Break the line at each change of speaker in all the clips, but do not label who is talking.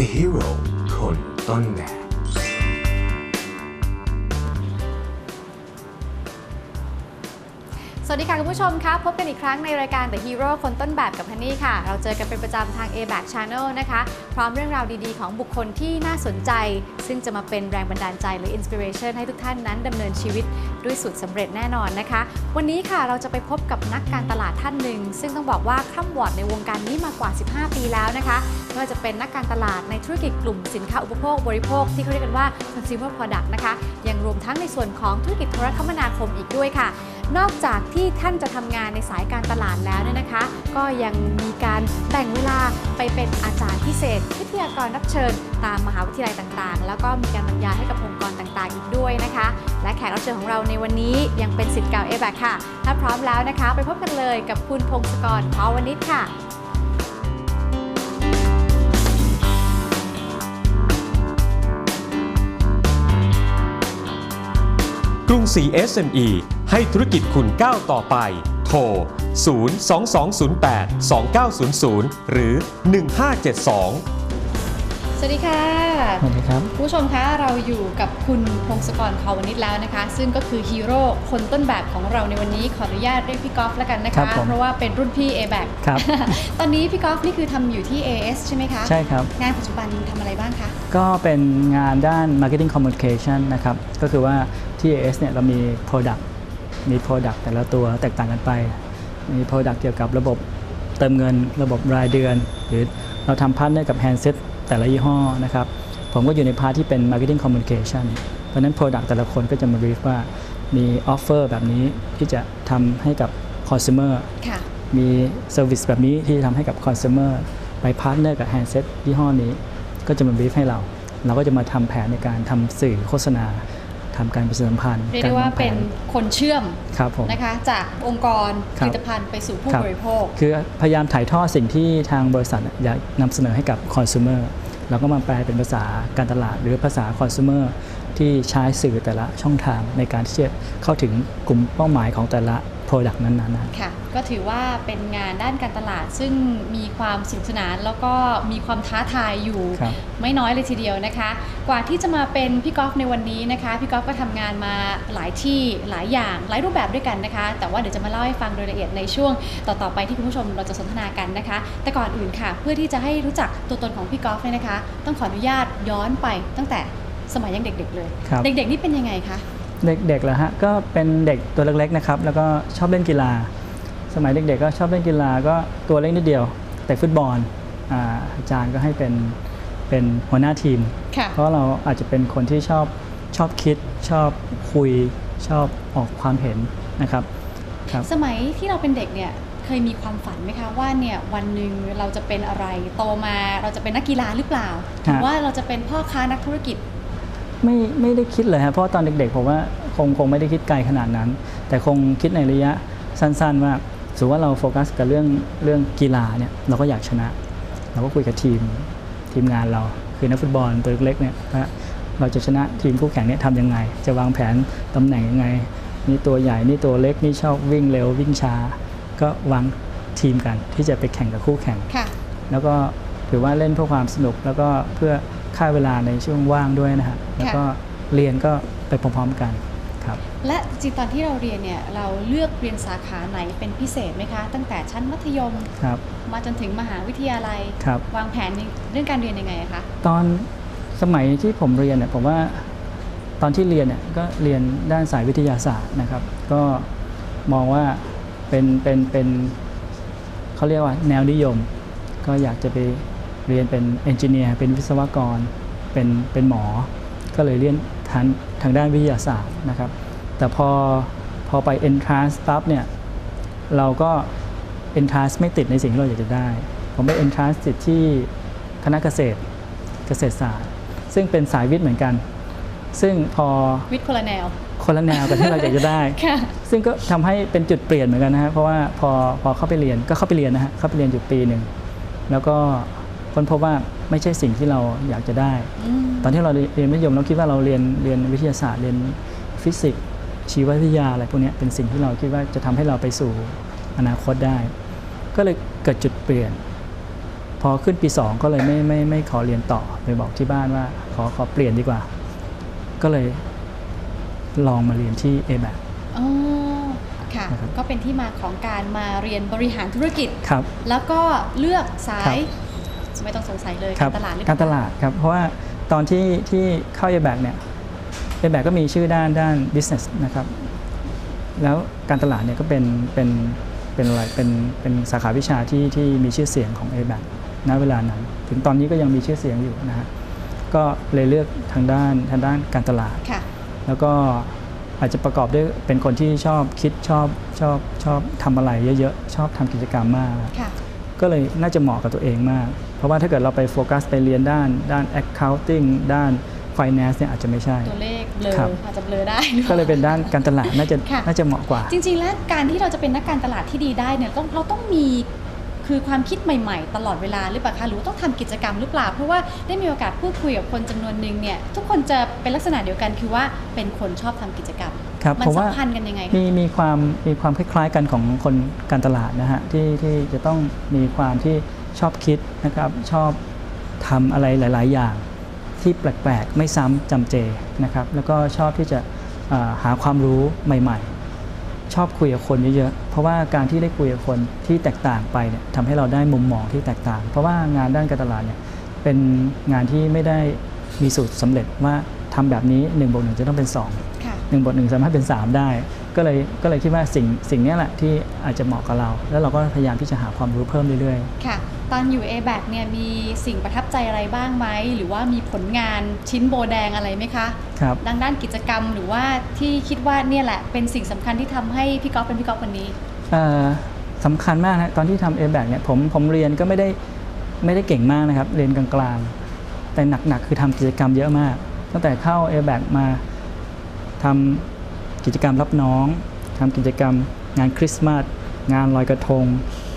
The Hero ค
วัสดีค่ะคุณผู้ชมคะพบกันอีกครั้งในรายการ The Hero คนต้นแบบกับฮันนี่ค่ะ เราเจอกันเป็นประจำทาง a b a c Channel นะคะ พร้อมเรื่องราวดีๆ ของบุคคลที่น่าสนใจ ซึ่งจะมาเป็นแรงบันดาลใจหรือ inspiration ให้ทุกท่านนั้นดำเนินชีวิตด้วยสุดสำเร็จแน่นอนนะคะ วันนี้ค่ะเราจะไปพบกับนักการตลาดท่านหนึ่ง ซึ่งต้องบอกว่าคร่ำวอดในวงการนี้มากว่า 15 ปีแล้วนะคะไม่ว่าจะเป็นนักการตลาดในธุรกิจกลุ่มสินค้าอุปโภคบริโภค ที่เขาเรียกกันว่า consumer product นะคะยังรวมทั้งในส่วนของธุรกิจโทรคมนาคมอีกด้วยค่ะ นอกจากที่ท่านจะทำงานในสายการตลาดแล้วเนี่ยนะคะ ก็ยังมีการแบ่งเวลาไปเป็นอาจารย์พิเศษ วิทยากรรับเชิญ ตามมหาวิทยาลัยต่างๆ แล้วก็มีการบรรยายให้กับองค์กรต่างๆ อีกด้วยนะคะ และแขกรับเชิญของเราในวันนี้ยังเป็นสิทธิ์เก่าเอแบค่ะ ถ้าพร้อมแล้วนะคะ ไปพบกันเลยกับคุณพงศกรพอวนิชค่ะ
กรุงศรี SME ให้ธุรกิจคุณก้าวต่อไป โทร 02208 2900 หรือ 1572
สวัสดีค่ะ
สวัสดีครับ
คุณผู้ชมคะเราอยู่กับคุณพงศกรพาวนิชแล้วนะคะ ซึ่งก็คือฮีโร่คนต้นแบบของเราในวันนี้ขออนุญาตเรียกพี่กอล์ฟแล้วกันนะ
ครั
คะ
บผม
เพราะว่าเป็นรุ่นพี่ a b a c
ครับ
ตอนนี้พี่กอล์ฟนี่คือทำอยู่ที่ AS ใช่ไหมคะ
ใช่ครับ
งานปัจจุบันทำอะไรบ้างคะ
ก็เป็นงานด้าน Marketing Communication นะครับ ก็คือว่า ที่ AS เนี่ยเรามี Product มี Product แต่ละตัวแตกต่างกันไป มี Product เกี่ยวกับระบบเติมเงินระบบรายเดือน หรือเราทำพาร์ทเนอร์กับ Handset แต่ละยี่ห้อนะครับ ผมก็อยู่ในพาร์ทที่เป็น Marketing Communication เพราะฉะนั้น Product แต่ละคนก็จะมา brief ว่ามี offer แบบนี้ที่จะทำให้กับ consumer
ค่ะ
มีเซอร์วิสแบบนี้ที่ทำให้กับคอน sumer ไปพาร์ทเนอร์กับแฮนด์เซ็ตยี่ห้อนี้ ก็จะมาบีฟให้เรา เราก็จะมาทำแผนในการทำสื่อโฆษณา ทำการประชาสัมพันธ์
เรียกได้ว่าเป็นคนเชื่อม
ครับผม
นะคะจากองค์กรผ
ครับ
ลิตภัณฑ์ไปสู่ผู้
ครับ
บริโภค
คือพยายามถ่ายทอดสิ่งที่ทางบริษัทอยากนำเสนอให้กับคอน sumer เราก็มาแปลเป็นภาษาการตลาดหรือภาษาคอน sumer ที่ใช้สื่อแต่ละช่องทางในการที่จะเข้าถึงกลุ่มเป้าหมายของแต่ละ Product นั้นๆนะ
ค่ะก็ถือว่าเป็นงานด้านการตลาดซึ่งมีความสนุกสนาน แล้วก็มีความท้าทายอยู่
ครับ
ไม่น้อยเลยทีเดียวนะคะ กว่าที่จะมาเป็นพี่กอล์ฟในวันนี้นะคะพี่กอล์ฟก็ทำงานมาหลายที่หลายอย่างหลายรูปแบบด้วยกันนะคะ แต่ว่าเดี๋ยวจะมาเล่าให้ฟังโดยละเอียดในช่วงต่อๆไปที่คุณผู้ชมเราจะสนทนากันนะคะ แต่ก่อนอื่นค่ะ เพื่อที่จะให้รู้จักตัวตนของพี่กอล์ฟเนี่ยนะคะ ต้องขออนุญาตย้อนไปตั้งแต่สมัยยังเด็กๆเลย
ครับ
เด็กๆนี่เป็นยังไงคะ
เด็กๆเหรอฮะก็เป็นเด็กตัวเล็กๆนะครับแล้วก็ชอบเล่นกีฬา สมัยเด็กๆก็ชอบเล่นกีฬาก็ตัวเล็กนิดเดียว แต่ฟุตบอลอาอาจารย์ก็ให้เป็นเป็นหัวหน้าทีม
ค่ะ
เพราะเราอาจจะเป็นคนที่ชอบชอบคิดชอบคุยชอบออกความเห็นนะครับครับ
สมัยที่เราเป็นเด็กเนี่ยเคยมีความฝันไหมคะว่าเนี่ยวันหนึ่งเราจะเป็นอะไรโตมาเราจะเป็นนักกีฬาหรือเปล่าหรือว่าเราจะเป็นพ่อค้านักธุรกิจ
ไม่ไม่ได้คิดเลยครับเพราะว่าตอนเด็กๆผมว่าคงคงไม่ได้คิดไกลขนาดนั้น แต่คงคิดในระยะสั้นๆว่าสมมติว่าเราโฟกัสกับเรื่องเรื่องกีฬาเนี่ยเราก็อยากชนะ เราก็คุยกับทีมทีมงานเราคือนักฟุตบอลตัวเล็กๆเนี่ยว่าเราจะชนะทีมคู่แข่งเนี่ยทำยังไง จะวางแผนตำแหน่งยังไงนี่ตัวใหญ่นี่ตัวเล็กนี่ชอบวิ่งเร็ววิ่งช้า ก็วางทีมกันที่จะไปแข่งกับคู่แข่ง
ค่ะ
แล้วก็ถือว่าเล่นเพื่อความสนุกแล้วก็เพื่อ ค่าเวลาในช่วงว่างด้วยนะฮะแล้วก็เรียนก็ไปพร้อมๆกันครับ
และจริงๆตอนที่เราเรียนเนี่ยเราเลือกเรียนสาขาไหนเป็นพิเศษไหมคะ ตั้งแต่ชั้นมัธยม
ครับ
มาจนถึงมหาวิทยาลัย
ครับ
วางแผนในเรื่องการเรียนยังไงอะคะ
ตอนสมัยที่ผมเรียนเนี่ยผมว่าตอนที่เรียนเนี่ยก็เรียนด้านสายวิทยาศาสตร์นะครับ ก็มองว่าเป็นเป็นเป็นเขาเรียกว่าแนวนิยม ก็อยากจะไป เรียนเป็นเอนจิเนียร์เป็นวิศวกร เป็นเป็นหมอ ก็เลยเรียนทางทางด้านวิทยาศาสตร์นะครับ แต่พอพอไป entrance ปั๊บเนี่ยเราก็ entrance ไม่ติดในสิ่งที่เราอยากจะได้ ผมไป entrance ติดที่คณะเกษตรเกษตรศาสตร์ ซึ่งเป็นสายวิทย์เหมือนกัน ซึ่งพอ
วิทย์คนละแนว
คนละแนวกับที่เราอยากจะได้
ค่ะ
ซึ่งก็ทำให้เป็นจุดเปลี่ยนเหมือนกันนะฮะ เพราะว่าพอพอเข้าไปเรียนก็เข้าไปเรียนนะฮะ เข้าไปเรียนอยู่ปีหนึ่ง แล้วก็ ค้นพบว่าไม่ใช่สิ่งที่เราอยากจะได้
อืม
ตอนที่เราเรียนมัธยมเราคิดว่าเราเรียนเรียนวิทยาศาสตร์เรียนฟิสิกส์ชีววิทยาอะไรพวกเนี้ยเป็นสิ่งที่เราคิดว่าจะทำให้เราไปสู่อนาคตได้ ก็เลยเกิดจุดเปลี่ยน พอขึ้นปี 2 ก็เลยไม่ไม่ไม่ขอเรียนต่อเลยบอกที่บ้านว่าขอขอเปลี่ยนดีกว่า ก็เลยลองมาเรียนที่ a b a c
อ๋อค่ะ
นะครับ
ก็เป็นที่มาของการมาเรียนบริหารธุรกิจ
ครับ
แล้วก็เลือกสา
ครั
ย
บ
ไม่ต้องสงสัยเลย
ครับ
การตลาดหรือ
การตลาดครับ เพราะว่าตอนที่ที่เข้า a b a c เนี่ย a b a c ก็มีชื่อด้านด้าน business นะครับ แล้วการตลาดเนี่ยก็เป็นเป็นเป็นอะไรเป็นเป็นสาขาวิชาที่ที่มีชื่อเสียงของ a b a c ณเวลานั้น ถึงตอนนี้ก็ยังมีชื่อเสียงอยู่นะฮะก็เลยเลือกทางด้านทางด้านการตลาด
ค่ะ
แล้วก็อาจจะประกอบด้วยเป็นคนที่ชอบคิดชอบชอบชอบทำอะไรเยอะๆ ชอบทำกิจกรรมมาก
ค่ะ
ก็เลยน่าจะเหมาะกับตัวเองมาก เพราะว่าถ้าเกิดเราไปโฟกัสไปเรียนด้านด้าน accounting ด้าน finance เนี่ยอาจจะไม่ใช่
ตัวเลขเบลอ
ครับ
อาจจะเบลอได้
ก็เลยเป็นด้านการตลาดน่าจะ
ค่ะ
น่าจะเหมาะกว่า
จริง ๆ แล้วการที่เราจะเป็นนักการตลาดที่ดีได้เนี่ยต้องเราต้องมีคือความคิดใหม่ ๆ ตลอดเวลาหรือเปล่าคะหรือว่าต้องทำกิจกรรมหรือเปล่า เพราะว่าได้มีโอกาสพูดคุยกับคนจำนวนหนึ่งเนี่ยทุกคนจะเป็นลักษณะเดียวกันคือว่าเป็นคนชอบทำกิจกรรม
ครับ
มัน
ผม
สั
ว่า
มพันธ์กันยังไงคะ
มีมีความมีความคล้ายๆกันของคนการตลาดนะฮะที่ที่จะต้องมีความที่ ชอบคิดนะครับชอบทำอะไรหลาย ๆ อย่างที่แปลก ๆ ไม่ซ้ำจำเจนะครับ แล้วก็ชอบที่จะอ่าหาความรู้ใหม่ ๆ ชอบคุยกับคนเยอะๆเพราะว่าการที่ได้คุยกับคนที่แตกต่างไปเนี่ยทำให้เราได้มุมมองที่แตกต่าง เพราะว่างานด้านการตลาดเนี่ยเป็นงานที่ไม่ได้มีสูตรสำเร็จว่าทำแบบนี้1บวกหจะต้องเป็น2
ค่ะ
หนึ่งบทหนึ่งสามารถเป็น 3 ได้ ก็เลยก็เลยคิดว่าสิ่งสิ่งเนี้ยแหละที่อาจจะเหมาะกับเรา แล้วเราก็พยายามที่จะหาความรู้เพิ่มเรื่อย
ค่ะ ตอนอยู่ a b a c เนี่ยมีสิ่งประทับใจอะไรบ้างไหม หรือว่ามีผลงานชิ้นโบแดงอะไรไหมคะ
ๆครับ
ดังด้านกิจกรรมหรือว่าที่คิดว่าเนี่ยแหละเป็นสิ่งสำคัญที่ทำให้พี่ก๊อฟเป็นพี่ก๊อฟวันนี้
เอ่อสำคัญมากนะตอนที่ทำ a b a c เนี่ยผมผมเรียนก็ไม่ได้ไม่ได้เก่งมากนะครับ เรียนกลางๆ แต่หนักๆ คือทำกิจกรรมเยอะมาก ตั้งแต่เข้า a b a c มาทำกิจกรรมรับน้องทำกิจกรรมงานคริสต์มาสงานลอยกระทง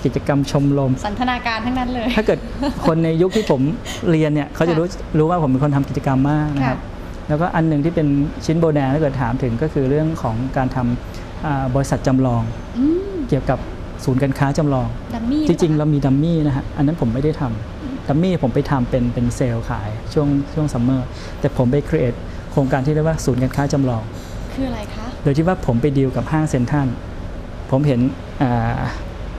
กิจกรรมชมรม
สันทนาการทั้งนั้นเลย
ถ้าเกิดคนในยุคที่ผมเรียนเนี่ยเขาจะรู้รู้ว่าผมเป็นคนทำกิจกรรมมากนะครับ
ค่ะ
แล้วก็อันหนึ่งที่เป็นชิ้นโบแดงถ้าเกิดถามถึงก็คือเรื่องของการทำอ่าบริษัทจำลอง
อืม
เกี่ยวกับศูนย์การค้าจำลอง
ดัมมี่
จริงๆ เรามีดัมมี่นะฮะอันนั้นผมไม่ได้ทำดัมมี่ผมไปทำเป็นเป็นเซลล์ขายช่วงช่วงซัมเมอร์แต่ผมไปครีเอทโครงการที่เรียกว่าศูนย์การค้าจำลอง
คืออะไรคะ
โดยที่ว่าผมไปดีลกับห้างเซ็นทรัลผมเห็นอ่า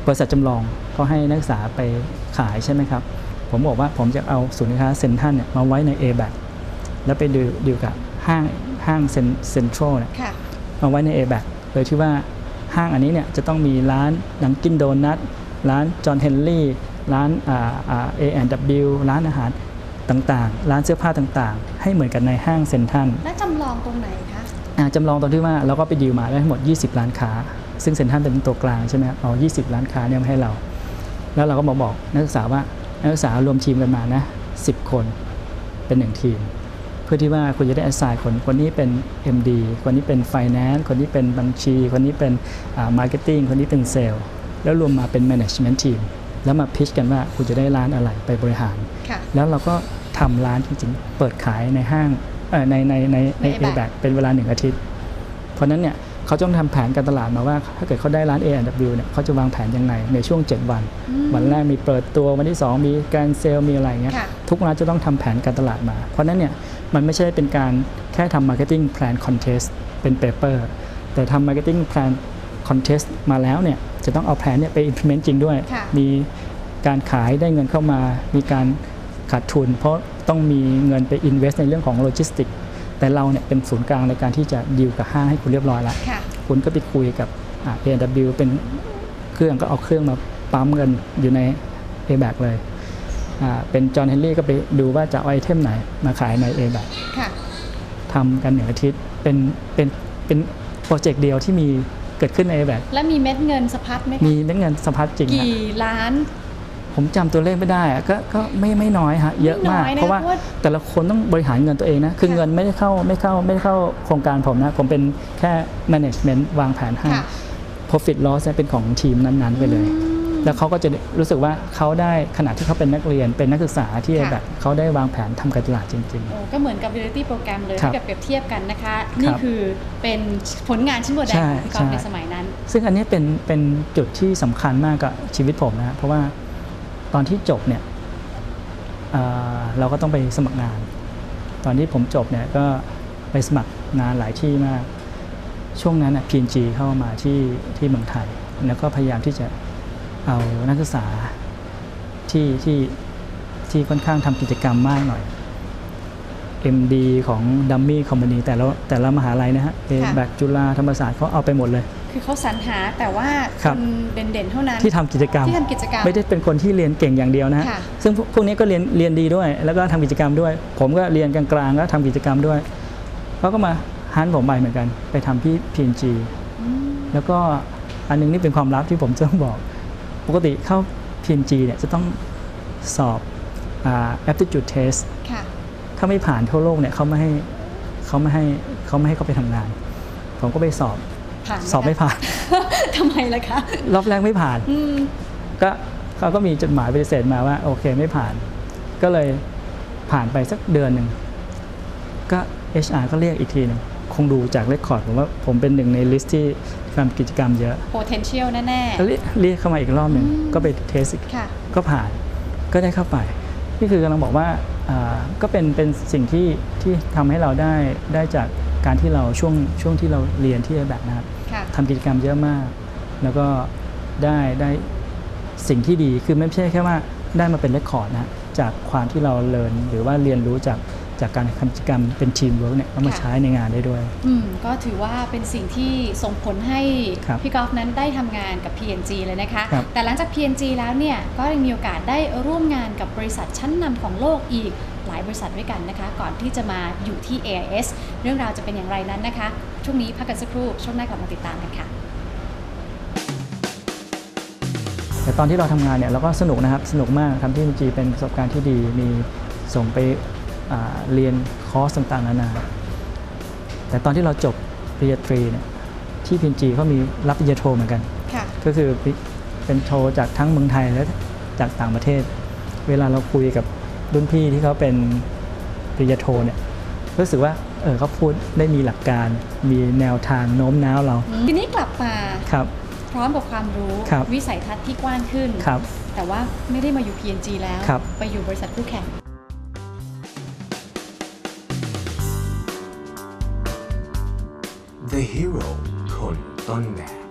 บริษัทจำลองก็ให้นักศึกษาไปขายใช่ไหมครับ ผมบอกว่าผมจะเอาศูนย์การค้าเซ็นทรัลเนี่ยมาไว้ใน a b a c แล้วไปดีลดีลกับห้างห้างเซ็นเซ็นทรัลเนี่ย
ค่ะ
มาไว้ใน a b a c โดยที่ว่าห้างอันนี้เนี่ยจะต้องมีร้านดังกินโดนัทร้านจอห์นเฮนรี่ร้านอ่าอ่า A&W ร้านอาหารต่างๆ ร้านเสื้อผ้าต่างๆ ให้เหมือนกันในห้างเซ็นทรัล
และจำลองตรงไหนคะ
อ่าจำลองตอนที่ว่าเราก็ไปดีลมาได้ทั้งหมด 20 ร้านค้า ซึ่งเซ็นทรัลเป็นตัวกลางใช่ไหมครับเอา 20 ร้านค้าเนี่ยมาให้เรา แล้วเราก็มาบอกนักศึกษาว่านักศึกษารวมทีมกันมานะ 10 คนเป็นหนึ่งทีม เพื่อที่ว่าคุณจะได้ assign คนคนนี้เป็น MD คนนี้เป็น Finance คนนี้เป็นบัญชี คนนี้เป็นอ่า Marketing คนนี้เป็นเซลล์แล้วรวมมาเป็น Management Team แล้วมาพิชกันว่าคุณจะได้ร้านอะไรไปบริหาร
ค่ะ
แล้วเราก็ทำร้านจริงๆ เปิดขายในห้างเอ่อในในในใน
ใน
เอ
A-back
แบเป็นเวลาหนึ่งอาทิตย์ เพราะฉะนั้นเนี่ย เขาต้องทำแผนการตลาดมาว่า ถ้าเกิดเขาได้ร้าน A&W เนี่ยเขาจะวางแผนยังไงในช่วง 7 วัน
อืม
วันแรกมีเปิดตัววันที่ 2 มีการเซลล์มีอะไรเงี้ย
ค่ะ
ทุกร้านจะต้องทำแผนการตลาดมา เพราะฉะนั้นเนี่ยมันไม่ใช่เป็นการแค่ทำ Marketing Plan Contest เป็นเปเปอร์แต่ทำ Marketing Plan Contest มาแล้วเนี่ยจะต้องเอาแผนเนี่ยไป implement จริงด้วย
ค่ะ
มีการขายได้เงินเข้ามา มีการขาดทุน เพราะต้องมีเงินไป invest ในเรื่องของโลจิสติก แต่เราเนี่ยเป็นศูนย์กลางในการที่จะดีลกับห้างให้คุณเรียบร้อยแล้ว
ค่ะ
คุณก็ไปคุยกับอ่า A&W เป็นเครื่องก็เอาเครื่องมาปั๊มเงินอยู่ใน a b a c เลยอ่าเป็นจอห์นเฮนรี่ก็ไปดูว่าจะเอาไอเทมไหนมาขายใน a b a c
ค่ะ
ทำกันหนึ่งอาทิตย์เป็นเป็นเป็นโปรเจกต์เดียวที่มีเกิดขึ้นใน a b a c
และมีเม็ดเงินสะพัดไหมคะ
มีเม็ดเงินสะพัดจริงฮะ
กี่ล้าน
ผมจำตัวเลขไม่ได้อะก็ก็ไม่ไม่น้อยฮะเยอะมาก
ไม่น้อยนะ
เพราะว่า
เพราะว่า
แต่ละคนต้องบริหารเงินตัวเองนะคือ
ค่ะ
เงินไม่ได้เข้าไม่เข้าไม่เข้าโครงการผมนะผมเป็นแค่ management วางแผนให้
ค่ะ
profit loss เนี่ยเป็นของทีมนั้นๆ ไปเลย
อืม
แล้วเขาก็จะรู้สึกว่าเขาได้ขณะที่เขาเป็นนักเรียนเป็นนักศึกษาที่
ค่ะ
แบบเขาได้วางแผนทำการตลาดจริง
โอ้ก็เหมือนกับ reality โปรแกรมเลย
ครับ
ถ้าเกิดเปรียบเทียบกันนะคะ นี่คือเป็นผลงานชิ้นโบแดง
ใช่
ของพี่ก๊อฟ
ใช่
ในสมัยนั้น
ๆซึ่งอันนี้เป็นเป็นจุดที่สำคัญมากกับชีวิตผมนะเพราะว่า ตอนที่จบเนี่ยเเราก็ต้องไปสมัครงาน ตอนที่ผมจบเนี่ยก็ไปสมัครงานหลายที่มาก ช่วงนั้นน่ะ P&G เข้ามาที่ที่เมืองไทย แล้วก็พยายามที่จะเอานักศึกษาที่ที่ที่ค่อนข้างทำกิจกรรมมากหน่อย MD ของดัมมี่คอมพานีแต่ละแต่ละมหาลัยนะฮะเอแบกจุฬาธรรมศาสตร์เขาเอาไปหมดเลย
คือเขาสรรหาแต่ว่า
ครับ
นเด่นๆเท่านั้น
ที่ทำกิจกรรม
ที่ทำกิจกรรม
ไม่ได้เป็นคนที่เรียนเก่งอย่างเดียวนะฮะ
ค่ะ
ซึ่งพวกพวกนี้ก็เรียนเรียนดีด้วย แล้วก็ทำกิจกรรมด้วย ผมก็เรียนกลางๆก็ทำกิจกรรมด้วยเขาก็มาฮันผมไปเหมือนกัน ไปทำที่ PNG
อืม
แล้วก็อันหนึงนี่เป็นความลับที่ผมจะต้องบอก ปกติเข้า PNG เนี่ยจะต้องสอบอ่า aptitude test
ค่ะ
ถ้าไม่ผ่านทั่วโลกเนี่ยเขาไม่ให้เขาไม่ให้เขาไม่ให้เขาไปทำงาน ผมก็ไปสอบ
ผ่านห
สอบไม่
คะ
ผ่าน
ทำไมล่ะคะ
รอบแรกไม่ผ่าน
อืม
ก็เขาก็มีจดหมายปฏิเสธมาว่าโอเคไม่ผ่าน ก็เลยผ่านไปสักเดือนหนึ่ง ก็ HR ก็เรียกอีกทีหนึ่งคงดูจากเรคคอร์ดผมว่าผมเป็นหนึ่งในลิสต์ที่ทำกิจกรรมเยอะ
potential แน่
ก็เรียกเรียกเข้ามาอีกรอบหนึ่ง
อืม
ก็ไปเทสอีก
ๆ ค่ะ
ก็ผ่านก็ได้เข้าไป นี่คือกำลังบอกว่าอ่าก็เป็นเป็นสิ่งที่ที่ทำให้เราได้ได้จาก การที่เราช่วงช่วงที่เราเรียนที่แบบนะครับ
ค่ะ
ทำกิจกรรมเยอะมาก แล้วก็ได้ได้สิ่งที่ดีคือไม่ใช่แค่ว่าได้มาเป็นเรคคอร์ดนะจากความที่เราเรียนหรือว่าเรียนรู้จากจากการทำกิจกรรมเป็นทีมเวิร์กเนี่ยเอามา
ค่ะ
ใช้ในงานได้ด้วย
อืมก็ถือว่าเป็นสิ่งที่ส่งผลให้
ครับ
พี่กอล์ฟนั้นได้ทำงานกับ PNG เลยนะคะ
ครับ
แต่หลังจาก PNG แล้วเนี่ยก็ยังมีโอกาสได้ร่วมงานกับบริษัทชั้นนำของโลกอีกห ลายบริษัทด้วยกันนะคะ ก่อนที่จะมาอยู่ที่ AIS เรื่องราวจะเป็นอย่างไรนั้นนะคะ ช่วงนี้พักกันสักครู่ ช่วงหน้ากลับมาติดตามกันค่ะ
แต่ตอนที่เราทำงานเนี่ยเราก็สนุกนะครับ สนุกมากทำที่จีเป็นประสบการณ์ที่ดี มีส่งไปอ่าเรียนคอร์สต่างๆนานา แต่ตอนที่เราจบปริญญาตรีเนี่ยที่พีจีเขามีรับปริญญาโทเหมือนกัน
ค่ะ
ก็คือเป็นโทรจากทั้งเมืองไทยและจากต่างประเทศ เวลาเราคุยกับ รุ่นพี่ที่เขาเป็นปริญญาโทเนี่ยรู้สึกว่าเออเขาพูดได้มีหลักการ มีแนวทางโน้มน้าวเรา
ทีนี้กลับมา
ครับ
พร้อมกับความรู้
ครับ
วิสัยทัศน์ที่กว้างขึ้น
ครับ
แต่ว่าไม่ได้มาอยู่ PNG แล้ว
ครับ
ไปอยู่บริษัทคู่แข่ง
The Hero คนต้นแบบ